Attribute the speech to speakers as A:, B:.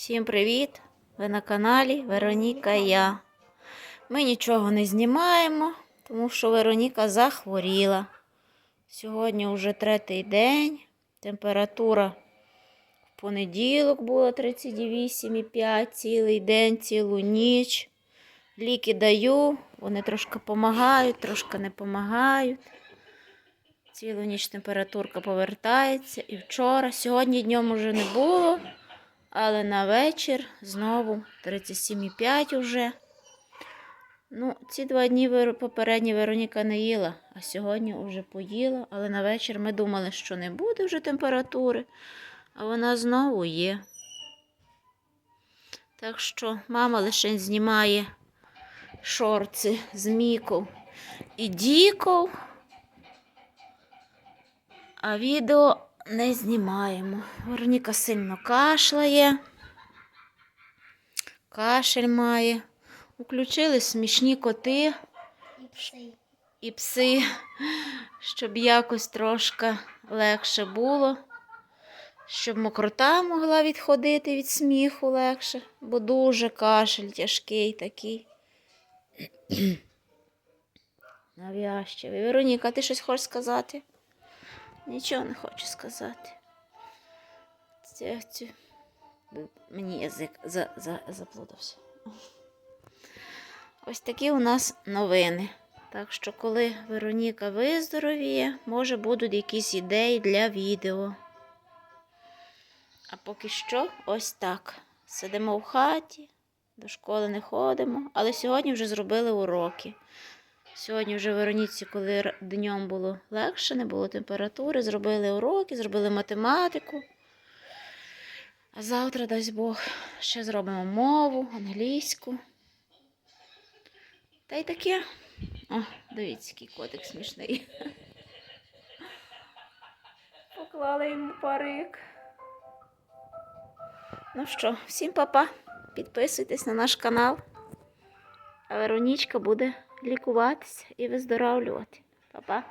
A: Всім привіт! Ви на каналі Вероніка Я. Ми нічого не знімаємо, тому що Вероніка захворіла. Сьогодні вже третій день. Температура в понеділок була 38,5 цілий день, цілу ніч. Ліки даю, вони трошки допомагають, трошки не допомагають. Цілу ніч температурка повертається. І вчора, сьогодні днем уже не було. Але на вечір знову 37,5 уже. Ну, ці два дні попередні Вероніка не їла, а сьогодні вже поїла. Але на вечір ми думали, що не буде вже температури, а вона знову є. Так що мама лише знімає шорти з Міков і Діков, а відео не знімаємо. Вероніка сильно кашляє. Кашель має. Включили смішні коти
B: І пси.
A: і пси, щоб якось трошки легше було. Щоб мокрота могла відходити від сміху легше, бо дуже кашель тяжкий такий. Нав'язчивий. Вероніка, ти щось хочеш сказати? Нічого не хочу сказати. Це, це... Мені язик за, за, заплутався. Ось такі у нас новини. Так що, коли Вероніка виздоровіє, може будуть якісь ідеї для відео. А поки що ось так. Сидимо в хаті, до школи не ходимо, але сьогодні вже зробили уроки. Сьогодні вже в Вероніці, коли днем було легше, не було температури, зробили уроки, зробили математику. А завтра, дасть Бог, ще зробимо мову, англійську. Та й таке. О, дивіться, який котик смішний. Поклали йому парик. Ну що, всім па-па. Підписуйтесь на наш канал. Веронічка буде лікуватися і виздоравлювати. Па-па.